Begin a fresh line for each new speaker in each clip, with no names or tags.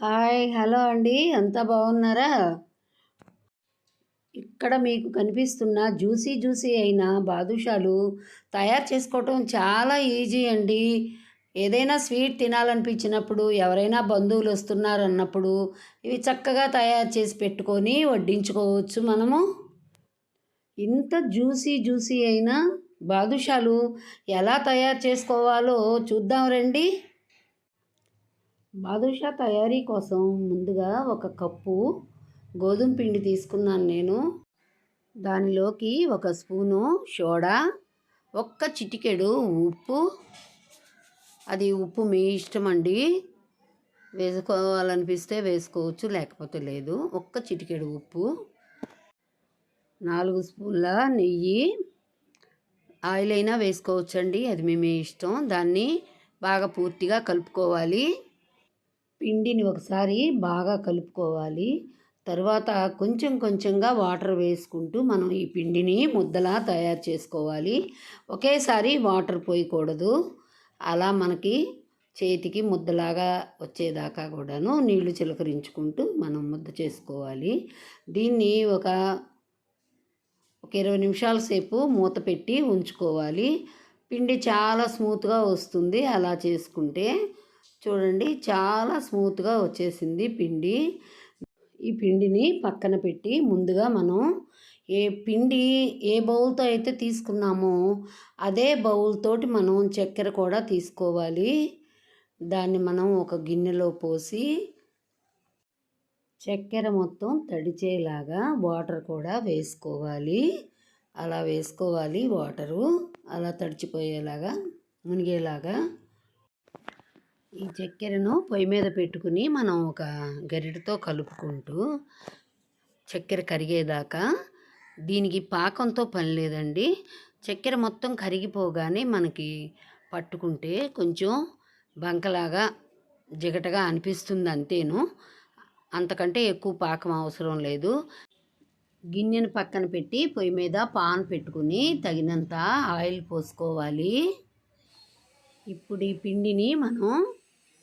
Hi hello అండి. అంతా బాగున్నారా? ఇక్కడ మీకు కనిపిస్తున్న జ్యూసీ జ్యూసీ అయిన బాదుషాలు తయారు చేసుకోవటం చాలా ఈజీ అండి. ఏదైనా స్వీట్ తినాలనిపించినప్పుడు ఎవరైనా బంధువులు వస్తున్నారన్నప్పుడు ఇవి చక్కగా తయారు చేసి పెట్టుకొని వడ్డించుకోవచ్చు మనము. ఇంత జ్యూసీ జ్యూసీ అయిన బాదుషాలు ఎలా తయారు చేసుకోవాలో చూద్దాం రండి. బాదుషా తయారీ కోసం ముందుగా ఒక కప్పు గోధుమ పిండి తీసుకున్నాను నేను. దానిలోకి ఒక స్పూను సోడా ఒక్క చిటికెడు ఉప్పు. అది ఉప్పు మీ ఇష్టం అండి. వేసుకోవాలనిపిస్తే వేసుకోవచ్చు లేకపోతే లేదు. ఒక్క చిటికెడు ఉప్పు. నాలుగు స్పూన్ల నెయ్యి. ఆయిల్ అయినా వేసుకోవచ్చండి అది మీ ఇష్టం. దాన్ని బాగా పూర్తిగా కలుపుకోవాలి. పిండిని ఒకసారి బాగా కలుపుకోవాలి. తర్వాత కొంచెం కొంచెంగా వాటర్ వేసుకుంటూ మనం ఈ పిండిని ముద్దలా తయారు చేసుకోవాలి. ఒకేసారి వాటర్ పోయకూడదు. అలా మనకి చేతికి ముద్దలాగా వచ్చేదాకా కూడాను నీళ్ళు చిలకరించుకుంటూ మనం ముద్ద చేసుకోవాలి. దీన్ని ఒక ఒక ఇరవై నిమిషాల సేపు మూత పెట్టి ఉంచుకోవాలి. పిండి చాలా స్మూత్గా వస్తుంది అలా చేసుకుంటే. చూడండి చాలా స్మూత్గా వచ్చేసింది పిండి. ఈ పిండిని పక్కన పెట్టి ముందుగా మనం ఏ పిండి ఏ బౌల్తో అయితే తీసుకున్నామో అదే బౌల్ తోటి మనం చక్కెర కూడా తీసుకోవాలి. దాన్ని మనం ఒక గిన్నెలో పోసి చక్కెర మొత్తం తడిచేలాగా వాటర్ కూడా వేసుకోవాలి. అలా వేసుకోవాలి వాటరు. అలా తడిచిపోయేలాగా మునిగేలాగా ఈ చక్కెరను పొయ్యి మీద పెట్టుకుని మనం ఒక గరిటతో కలుపుకుంటూ చక్కెర కరిగేదాకా దీనికి పాకంతో పని లేదండి. చక్కెర మొత్తం కరిగిపోగానే మనకి పట్టుకుంటే కొంచెం బంకలాగా జిగటగా అనిపిస్తుంది అంతేను. అంతకంటే ఎక్కువ పాకం అవసరం లేదు. గిన్నెను పక్కన పెట్టి పొయ్యి మీద పాన్ పెట్టుకుని తగినంత ఆయిల్ పోసుకోవాలి. ఇప్పుడు ఈ పిండిని మనం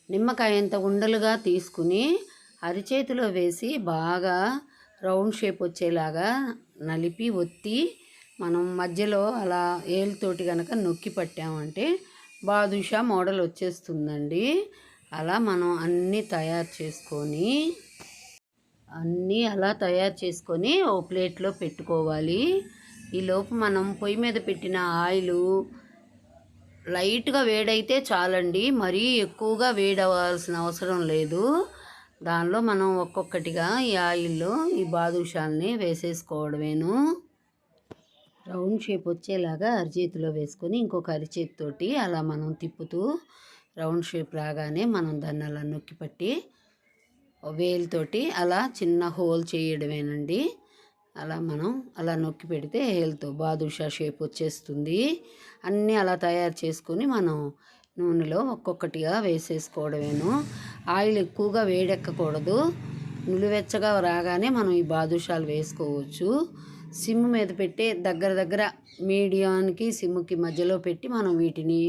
నిమ్మకాయంత ఉండలుగా తీసుకుని అరిచేతిలో వేసి బాగా రౌండ్ షేప్ వచ్చేలాగా నలిపి ఒత్తి మనం మధ్యలో అలా ఏలుతోటి కనుక నొక్కి పట్టామంటే బాదుషా మోడల్ వచ్చేస్తుందండి. అలా మనం అన్నీ తయారు చేసుకొని అన్నీ అలా తయారు చేసుకొని ఓ ప్లేట్లో పెట్టుకోవాలి. ఈలోపు మనం పొయ్యి మీద పెట్టిన ఆయిలు లైట్గా వేడైతే చాలండి. మరీ ఎక్కువగా వేడవలసిన అవసరం లేదు. దానిలో మనం ఒక్కొక్కటిగా ఈ ఆయిల్లో ఈ బాదుషాల్ని వేసేసుకోవడమేను. రౌండ్ షేప్ వచ్చేలాగా అరిచేతిలో వేసుకొని ఇంకొక అరిచేతితోటి అలా మనం తిప్పుతూ రౌండ్ షేప్ రాగానే మనం దాన్ని అలా నొక్కి పట్టి వేలుతోటి అలా చిన్న హోల్ చేయడమేనండి. అలా మనం అలా నొక్కి పెడితే హెల్త్ బాదుషా షేప్ వచ్చేస్తుంది. అన్నీ అలా తయారు చేసుకొని మనం నూనెలో ఒక్కొక్కటిగా వేసేసుకోవడమేను. ఆయిల్ ఎక్కువగా వేడెక్కకూడదు. నులివెచ్చగా రాగానే మనం ఈ బాదుషాలు వేసుకోవచ్చు. సిమ్ మీద పెట్టి దగ్గర దగ్గర మీడియానికి సిమ్కి మధ్యలో పెట్టి మనం వీటిని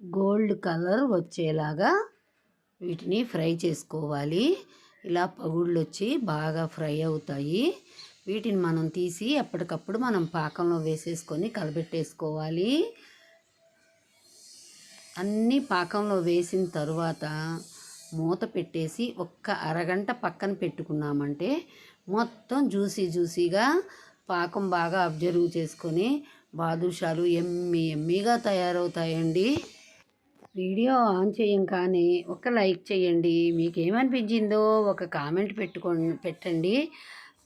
గోల్డ్ కలర్ వచ్చేలాగా వీటిని ఫ్రై చేసుకోవాలి. ఇలా పగుళ్ళు వచ్చి బాగా ఫ్రై అవుతాయి. వీటిని మనం తీసి ఎప్పటికప్పుడు మనం పాకంలో వేసేసుకొని కలబెట్టేసుకోవాలి. అన్నీ పాకంలో వేసిన తరువాత మూత పెట్టేసి ఒక్క అరగంట పక్కన పెట్టుకున్నామంటే మొత్తం జ్యూసీ జ్యూసీగా పాకం బాగా అబ్జర్వ్ చేసుకొని బాదుషాలు ఎమ్మి ఎమ్మిగా తయారవుతాయండి. వీడియో ఆన్ చేయంగానే ఒక లైక్ చేయండి. మీకు ఏమనిపించిందో ఒక కామెంట్ పెట్టుకో పెట్టండి.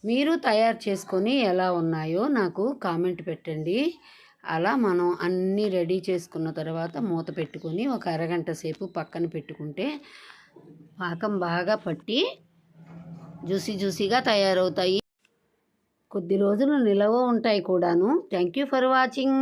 మీరు తయారు చేసుకొని ఎలా ఉన్నాయో నాకు కామెంట్ పెట్టండి. అలా మనం అన్నీ రెడీ చేసుకున్న తర్వాత మూత పెట్టుకొని ఒక అరగంట సేపు పక్కన పెట్టుకుంటే పాకం బాగా పట్టి జ్యూసీ జ్యూసీగా తయారవుతాయి. కొద్ది రోజులు నిలవ ఉంటాయి కూడాను. Thank you for watching.